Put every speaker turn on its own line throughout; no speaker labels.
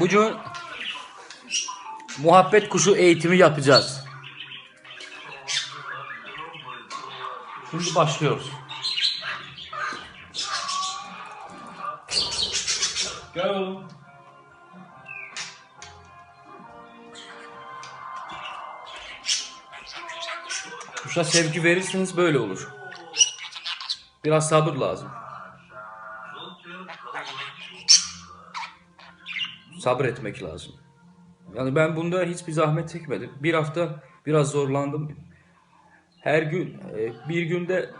Bugün muhabbet kuşu eğitimi yapacağız. Şimdi başlıyoruz.
Gel oğlum.
Kuşa sevgi verirseniz böyle olur. Biraz sabır lazım. Sabır etmek lazım. Yani ben bunda hiçbir zahmet çekmedim. Bir hafta biraz zorlandım. Her gün e, bir günde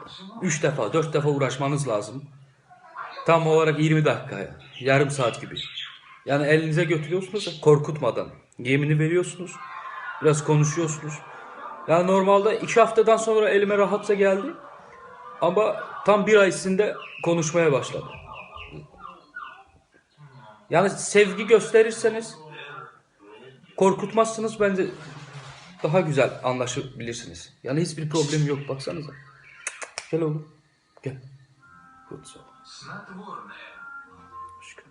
3 defa 4 defa uğraşmanız lazım. Tam olarak 20 dakika yarım saat gibi. Yani elinize götürüyorsunuz korkutmadan. Yemini veriyorsunuz. Biraz konuşuyorsunuz. Yani normalde 2 haftadan sonra elime rahatça geldi. Ama tam bir ay içinde konuşmaya başladı. Yani sevgi gösterirseniz korkutmazsınız bence daha güzel anlaşabilirsiniz. Yani hiçbir problem yok baksanıza. Gel oğlum. Gel. So. Aşkım.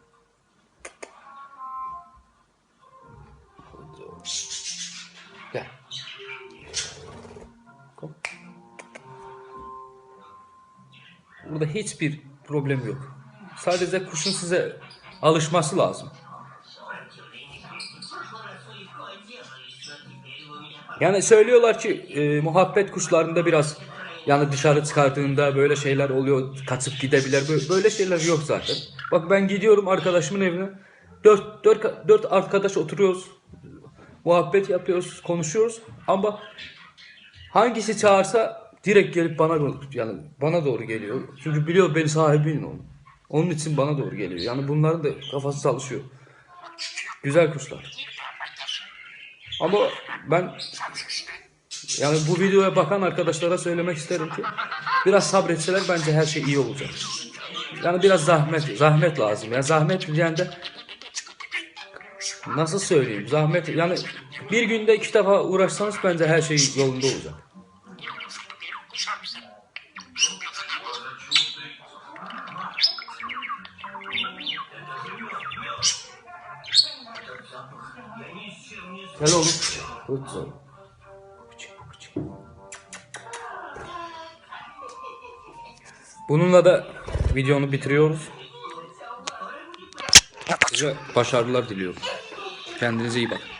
Gel. Burada hiçbir problem yok. Sadece kuşun size alışması lazım. Yani söylüyorlar ki e, muhabbet kuşlarında biraz yani dışarı çıkardığında böyle şeyler oluyor kaçıp gidebilir böyle, şeyler yok zaten. Bak ben gidiyorum arkadaşımın evine dört, dört, dört arkadaş oturuyoruz muhabbet yapıyoruz konuşuyoruz ama hangisi çağırsa direkt gelip bana yani bana doğru geliyor. Çünkü biliyor beni sahibiyim onun. Onun için bana doğru geliyor. Yani bunların da kafası çalışıyor. Güzel kuşlar. Ama ben yani bu videoya bakan arkadaşlara söylemek isterim ki biraz sabretseler bence her şey iyi olacak. Yani biraz zahmet zahmet lazım. Yani zahmet yani de nasıl söyleyeyim? Zahmet yani bir günde iki defa uğraşsanız bence her şey yolunda olacak. Gel oğlum. Good oğlum. Bununla da videonu bitiriyoruz. Size başarılar diliyorum. Kendinize iyi bakın.